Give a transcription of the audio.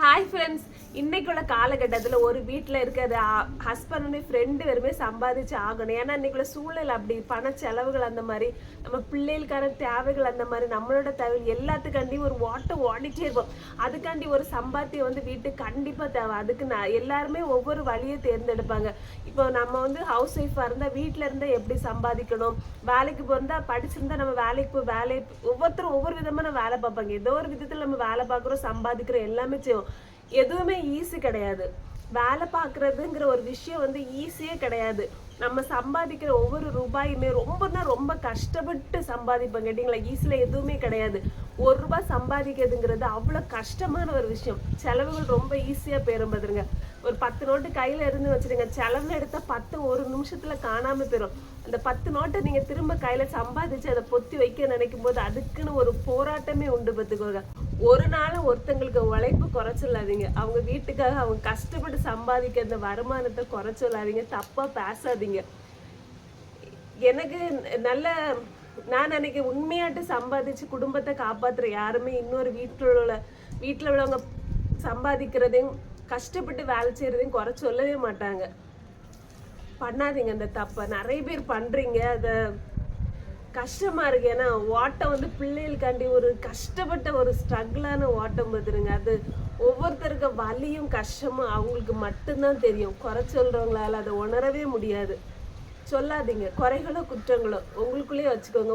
Hi friends, இன்னைக்குள்ள காலகட்டத்தில் ஒரு வீட்டில் இருக்கிற ஹஸ்பண்ட் ஃப்ரெண்டு வெறுமே சம்பாதிச்சு ஆகணும். ஏன்னா இன்னைக்குள்ள சூழல் அப்படி பண செலவுகள் அந்த மாதிரி நம்ம பிள்ளைகளுக்கான தேவைகள் அந்த மாதிரி நம்மளோட தேவை எல்லாத்துக்காண்டி ஒரு ஓட்டம் ஓடிட்டே இருப்போம். அதுக்காண்டி ஒரு சம்பாத்தியம் வந்து வீட்டுக்கு கண்டிப்பாக தேவை. அதுக்கு நான் எல்லாருமே ஒவ்வொரு வழியை தேர்ந்தெடுப்பாங்க. இப்போ நம்ம வந்து ஹவுஸ் ஒய்ஃபாக இருந்தால் வீட்டில் இருந்தால் எப்படி சம்பாதிக்கணும்? வேலைக்கு போயிருந்தா படிச்சிருந்தா நம்ம வேலைக்கு போய் வேலை ஒவ்வொருத்தரும் ஒவ்வொரு விதமான வேலை பார்ப்பாங்க. ஏதோ ஒரு விதத்தில் நம்ம வேலை பார்க்குறோம் சம்பாதிக்கிறோம் எல்லாமே செய்வோம். எதுவுமே ஈஸி கிடையாது. வேலை பார்க்குறதுங்கிற ஒரு விஷயம் வந்து ஈஸியே கிடையாது. நம்ம சம்பாதிக்கிற ஒவ்வொரு ரூபாயுமே ரொம்பனா ரொம்ப கஷ்டப்பட்டு சம்பாதிப்போம் கேட்டிங்களா? ஈஸியில் எதுவுமே கிடையாது. ஒரு ரூபாய் சம்பாதிக்கிறதுங்கிறது அவ்வளோ கஷ்டமான ஒரு விஷயம். செலவுகள் ரொம்ப ஈஸியாக போயிடும் பார்த்துருங்க ஒரு பத்து நோட்டு கையில் இருந்து வச்சுருங்க செலவில் எடுத்த பத்து ஒரு நிமிஷத்தில் காணாமல் போயிடும் அந்த பத்து நோட்டை நீங்கள் திரும்ப கையில் சம்பாதிச்சு அதை பொத்தி வைக்க நினைக்கும் போது அதுக்குன்னு ஒரு போராட்டமே உண்டு பார்த்துக்கோங்க ஒரு நாள் ஒருத்தங்களுக்கு உழைப்பு குறைச்சிடாதீங்க அவங்க வீட்டுக்காக அவங்க கஷ்டப்பட்டு சம்பாதிக்க அந்த வருமானத்தை குறைச்சிடாதீங்க தப்பாக பேசாதீங்க. எனக்கு நல்ல நான் நினைக்க உண்மையாட்டு சம்பாதிச்சு குடும்பத்தை காப்பாற்றுற யாருமே இன்னொரு வீட்டில் உள்ள வீட்டில் உள்ளவங்க சம்பாதிக்கிறதையும் கஷ்டப்பட்டு வேலை செய்யறதையும் குறை சொல்லவே மாட்டாங்க. பண்ணாதீங்க அந்த தப்பை. நிறைய பேர் பண்ணுறீங்க அதை கஷ்டமா இருக்கு. ஏன்னா ஓட்டம் வந்து பிள்ளைகளுக்காண்டி ஒரு கஷ்டப்பட்ட ஒரு ஸ்ட்ரகிளான ஓட்டம் பார்த்துருங்க அது ஒவ்வொருத்தருக்கு வலியும் கஷ்டமும் அவங்களுக்கு மட்டும்தான் தெரியும். குறை சொல்றவங்களால அதை உணரவே முடியாது. சொல்லாதீங்க. குறைகளோ குற்றங்களோ உங்களுக்குள்ளேயே வச்சுக்கோங்க.